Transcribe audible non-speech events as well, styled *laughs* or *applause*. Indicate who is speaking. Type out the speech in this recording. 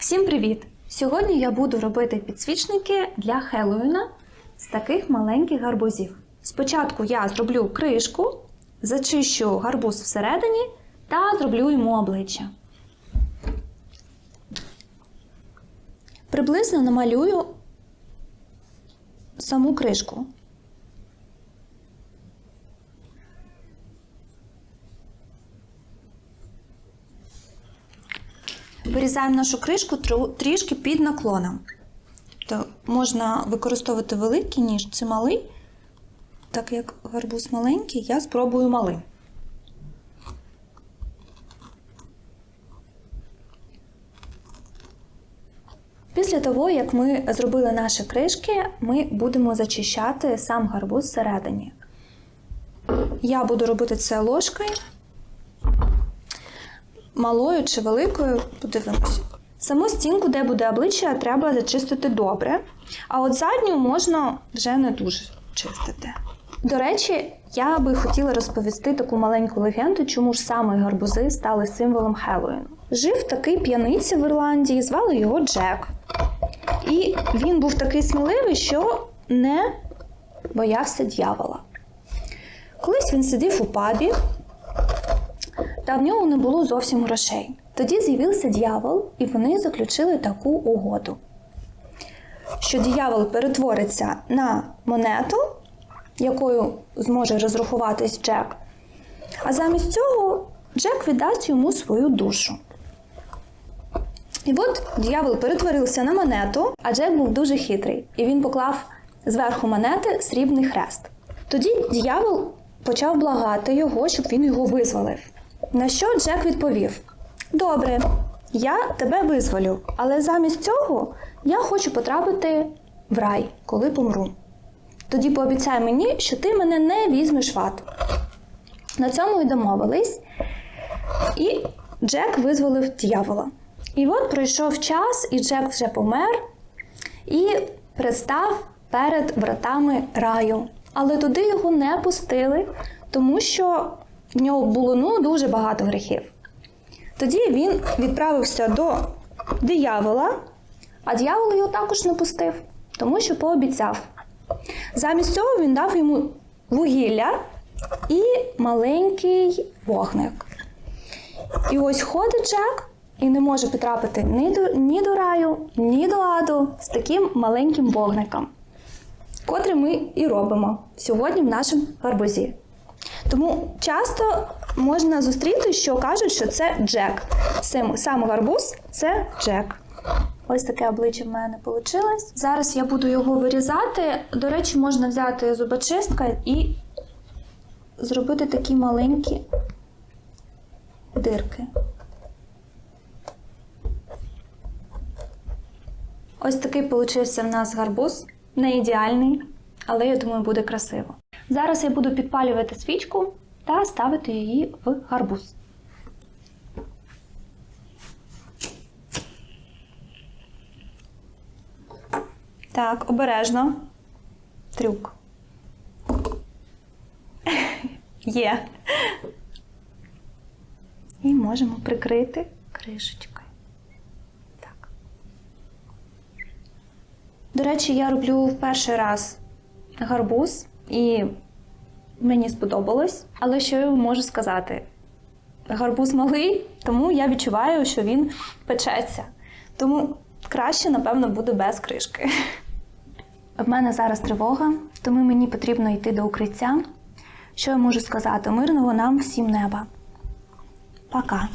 Speaker 1: Всім привіт! Сьогодні я буду робити підсвічники для Хеллоуіна з таких маленьких гарбузів. Спочатку я зроблю кришку, зачищу гарбуз всередині та зроблю йому обличчя. Приблизно намалюю саму кришку. Вирізаємо нашу кришку трішки під наклоном. То можна використовувати великий ніж чи малий. Так як гарбуз маленький, я спробую малим. Після того, як ми зробили наші кришки, ми будемо зачищати сам гарбуз всередині. Я буду робити це ложкою малою чи великою, подивимося. Саму стінку, де буде обличчя, треба зачистити добре, а от задню можна вже не дуже чистити. До речі, я би хотіла розповісти таку маленьку легенду, чому ж саме гарбузи стали символом Хеллоуіну. Жив такий п'яниця в Ірландії, звали його Джек. І він був такий сміливий, що не боявся дьявола. Колись він сидів у пабі, та в нього не було зовсім грошей. Тоді з'явився дьявол, і вони заключили таку угоду, що дьявол перетвориться на монету, якою зможе розрахуватись Джек, а замість цього Джек віддасть йому свою душу. І от дьявол перетворився на монету, а Джек був дуже хитрий, і він поклав зверху монети срібний хрест. Тоді дьявол почав благати його, щоб він його визволив. На що Джек відповів: Добре, я тебе визволю, але замість цього я хочу потрапити в рай, коли помру. Тоді пообіцяй мені, що ти мене не візьмеш в ад. На цьому й домовились, і Джек визволив дьявола. І от пройшов час, і Джек вже помер і представ перед вратами раю. Але туди його не пустили, тому що в нього було ну, дуже багато гріхів. Тоді він відправився до диявола, а диявол його також не пустив, тому що пообіцяв. Замість цього він дав йому вугілля і маленький вогник. І ось ходить Джек і не може потрапити ні до, ні до раю, ні до аду з таким маленьким вогником, котрий ми і робимо сьогодні в нашому гарбузі. Тому часто можна зустріти, що кажуть, що це Джек. Сам, гарбуз це Джек. Ось таке обличчя в мене вийшло. Зараз я буду його вирізати. До речі, можна взяти зубочистка і зробити такі маленькі дирки. Ось такий получився в нас гарбуз. Не ідеальний, але я думаю, буде красиво. Зараз я буду підпалювати свічку та ставити її в гарбуз. Так, обережно. Трюк. *laughs* Є. І можемо прикрити кришечкою. Так. До речі, я роблю в перший раз гарбуз, і мені сподобалось. Але що я можу сказати? Гарбуз малий, тому я відчуваю, що він печеться. Тому краще, напевно, буде без кришки. В мене зараз тривога, тому мені потрібно йти до укриття. Що я можу сказати? Мирного нам всім неба. Пока.